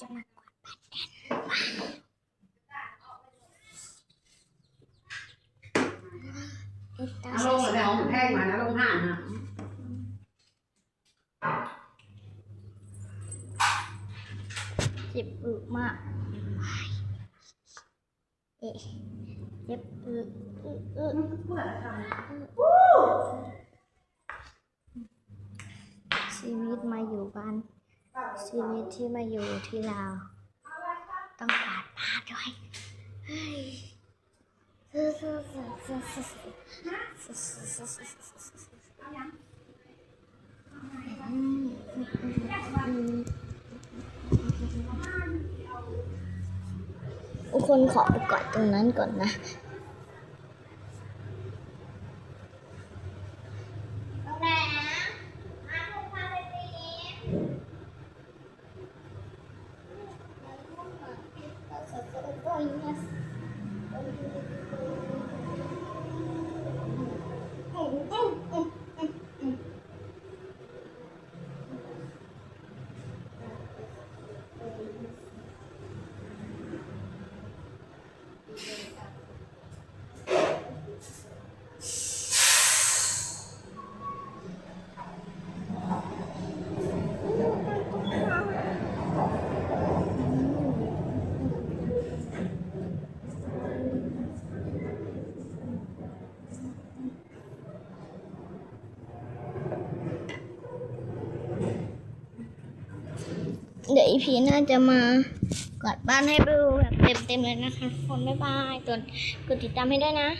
จะมากวาดบ้านกันเอาเอาลงแล้วเอาแพงมาแล้วลงห่านนะเจ็บอึมากเอ๊ะเจ็บอึอึอึชีวิตมาอยู่บ้าน ชีวิตที่มาอยู่ที่ลาวต้องกวาดบ้านด้วยเฮ้ยทุกคนขอไปกอดตรงนั้นก่อนนะ 我给你。 เดี๋ยวอีพีน่าจะมากวาดบ้านให้ดูแบบเต็มๆเลยนะคะคนบ๊ายบายจนกดติดตามให้ด้วยนะ